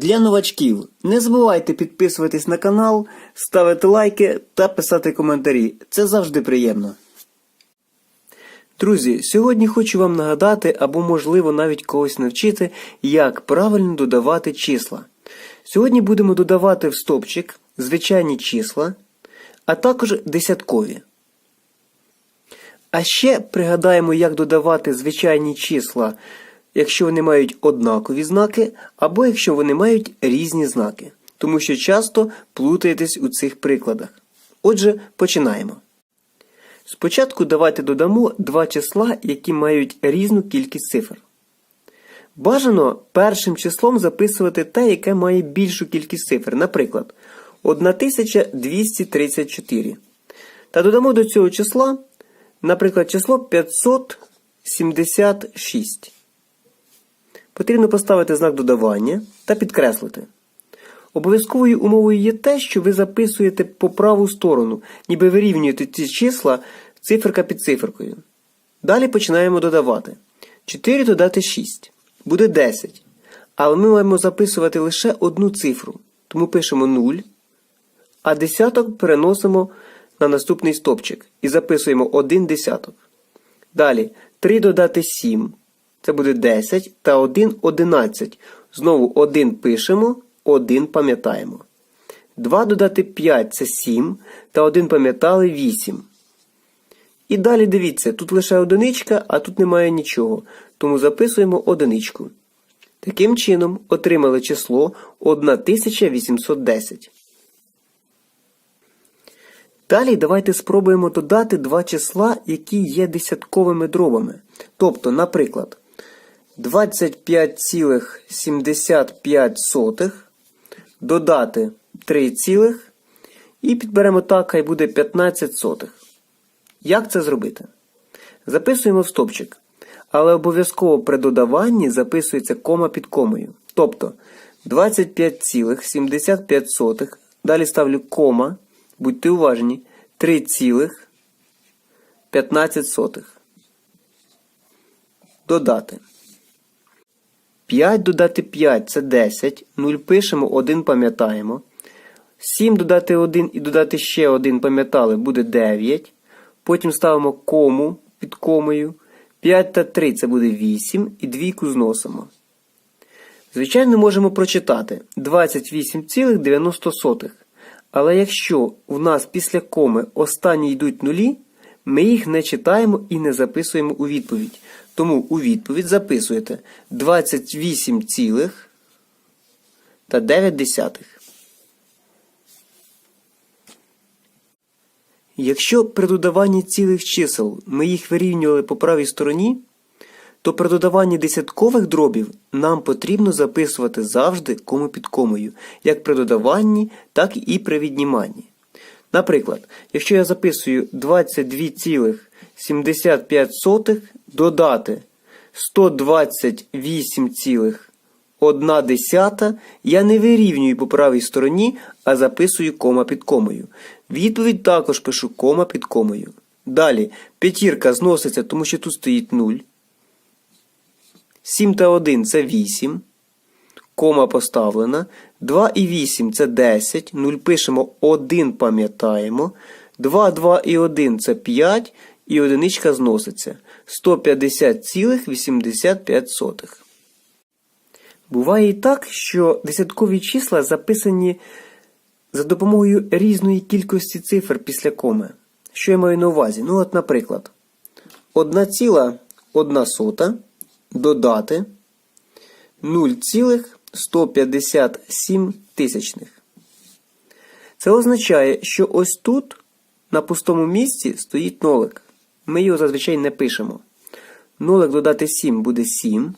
Для новачків не забувайте підписуватись на канал, ставити лайки та писати коментарі. Це завжди приємно. Друзі, сьогодні хочу вам нагадати або, можливо, навіть когось навчити, як правильно додавати числа. Сьогодні будемо додавати в стопчик звичайні числа, а також десяткові. А ще пригадаємо, як додавати звичайні числа, якщо вони мають однакові знаки, або якщо вони мають різні знаки, тому що часто плутаєтесь у цих прикладах. Отже, починаємо. Спочатку давайте додамо два числа, які мають різну кількість цифр. Бажано першим числом записувати те, яке має більшу кількість цифр, наприклад, 1234. Та додамо до цього числа, наприклад, число 576. Потрібно поставити знак додавання та підкреслити. Обов'язковою умовою є те, що ви записуєте по праву сторону, ніби вирівнюєте ці числа циферка під циферкою. Далі починаємо додавати. 4 додати 6 буде 10. Але ми маємо записувати лише одну цифру. Тому пишемо 0, а десяток переносимо на наступний стопчик і записуємо 1 десяток. Далі 3 додати 7. Це буде 10 та 1 11. Знову 1 пишемо, 1 пам'ятаємо. 2 додати 5 це 7, та 1 пам'ятали 8. І далі дивіться, тут лише одиничка, а тут немає нічого. Тому записуємо одиничку. Таким чином отримали число 1810. Dалі давайте спробуємо додати два числа, які є десятковими дробами. Тобто, наприклад, 25,75 додати 3, цілих і підберемо так, хай буде 15 сотих. Як це зробити? Записуємо в стопчик. Але обов'язково при додаванні записується кома під комою. Тобто 25,75. Далі ставлю кома. Будьте уважні. 3,15. Додати. 5 додати 5 це 10. 0 пишемо, 1 пам'ятаємо. 7 додати 1 і додати ще 1 пам'ятали буде 9. Потім ставимо кому під комою. 5 та 3 це буде 8 і двійку зносимо. Звичайно, можемо прочитати 28,90. Але якщо в нас після коми останні йдуть нулі, ми їх не читаємо і не записуємо у відповідь. Тому у відповідь записуєте 28, цілих та 9 десятих. Якщо при додаванні цілих чисел ми їх вирівнювали по правій стороні, то при додаванні десяткових дробів нам потрібно записувати завжди кому під комою, як при додаванні, так і при відніманні. Наприклад, якщо я записую 22,75 додати 128,1, я не вирівнюю по правій стороні, а записую кома під комою. Відповідь також пишу кома під комою. Далі п'ятірка зноситься, тому що тут стоїть 0. 7 та 1 це 8. Кома поставлена. 2 і 8 це 10. 0 пишемо 1, пам'ятаємо. 2, 2 і 1 це 5. І одиничка зноситься 150,85. Буває і так, що десяткові числа записані за допомогою різної кількості цифр після коми. Що я маю на увазі? Ну, от, наприклад, 1,1 додати 0,1 157 тисячних. Це означає, що ось тут на пустому місці стоїть нолик. Ми його зазвичай не пишемо. Нолик додати 7 буде 7.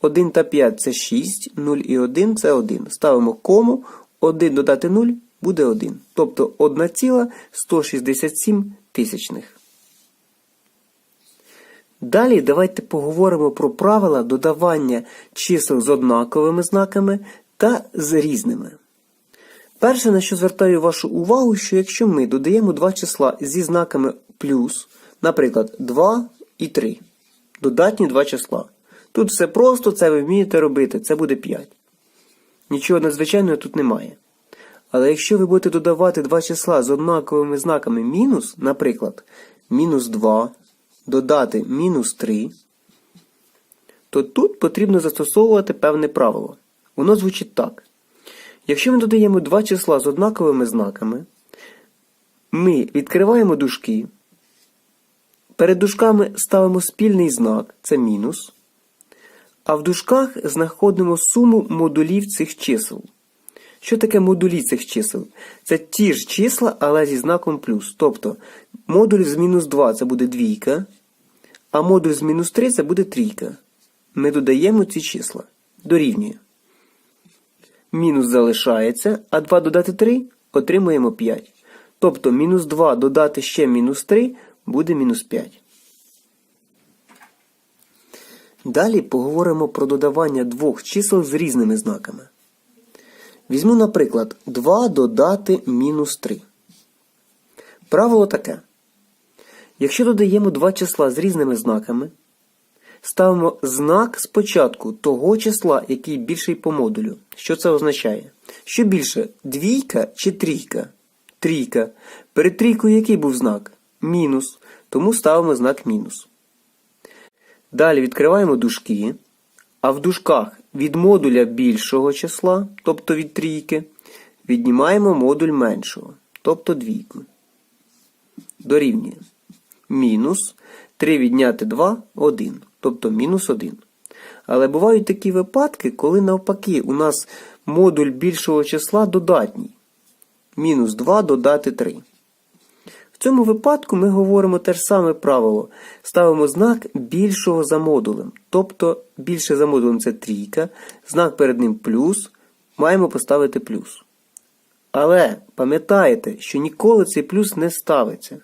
1 та 5 це 6, 0 і 1 це 1. Ставимо кому, 1 додати 0 буде 1. Тобто 1,167 тисячних. Далі давайте поговоримо про правила додавання чисел з однаковими знаками та з різними. Перше, на що звертаю вашу увагу, що якщо ми додаємо два числа зі знаками плюс, наприклад, 2 і 3, додатні два числа. Тут все просто, це ви вмієте робити, це буде 5. Нічого надзвичайного тут немає. Але якщо ви будете додавати два числа з однаковими знаками мінус, наприклад, мінус 2, додати мінус 3, то тут потрібно застосовувати певне правило. Воно звучить так. Якщо ми додаємо два числа з однаковими знаками, ми відкриваємо дужки, перед дужками ставимо спільний знак, це мінус, а в дужках знаходимо суму модулів цих чисел. Що таке модулі цих чисел? Це ті ж числа, але зі знаком плюс. Тобто модуль з мінус 2 це буде двійка, а модуль з мінус 3 це буде трійка. Ми додаємо ці числа. Дорівнює. Мінус залишається, а 2 додати 3 отримуємо 5. Тобто мінус 2 додати ще мінус 3 буде мінус 5. Далі поговоримо про додавання двох чисел з різними знаками. Візьму, наприклад, 2 додати мінус 3. Правило таке. Якщо додаємо два числа з різними знаками, ставимо знак спочатку того числа, який більший по модулю. Що це означає? Що більше, двійка чи трійка? Трійка. Перед трійкою який був знак? Мінус. Тому ставимо знак мінус. Далі відкриваємо дужки, а в дужках від модуля більшого числа, тобто від трійки, віднімаємо модуль меншого, тобто двійку. Дорівнює. Мінус 3 відняти 2 1, тобто мінус 1. Але бувають такі випадки, коли навпаки у нас модуль більшого числа додатній. Мінус 2 додати 3. В цьому випадку ми говоримо те ж саме правило. Ставимо знак більшого за модулем. Тобто більше за модулем це трійка, знак перед ним плюс, маємо поставити плюс. Але пам'ятаєте, що ніколи цей плюс не ставиться.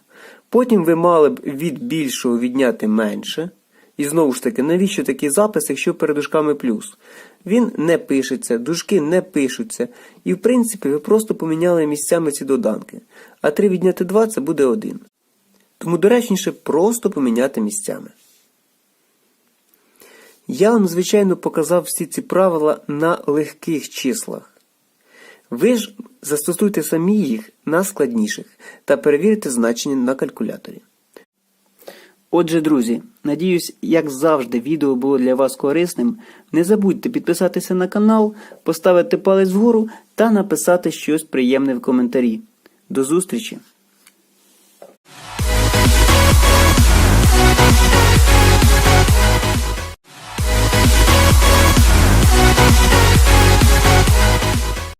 Потім ви мали б від більшого відняти менше. І знову ж таки, навіщо такий запис, якщо перед дужками плюс? Він не пишеться, дужки не пишуться. І в принципі ви просто поміняли місцями ці доданки. А 3 відняти 2 це буде 1. Тому доречніше просто поміняти місцями. Я вам, звичайно, показав всі ці правила на легких числах. Ви ж застосуйте самі їх на складніших та перевірте значення на калькуляторі. Отже, друзі, надіюсь, як завжди, відео було для вас корисним. Не забудьте підписатися на канал, поставити палець вгору та написати щось приємне в коментарі. До зустрічі!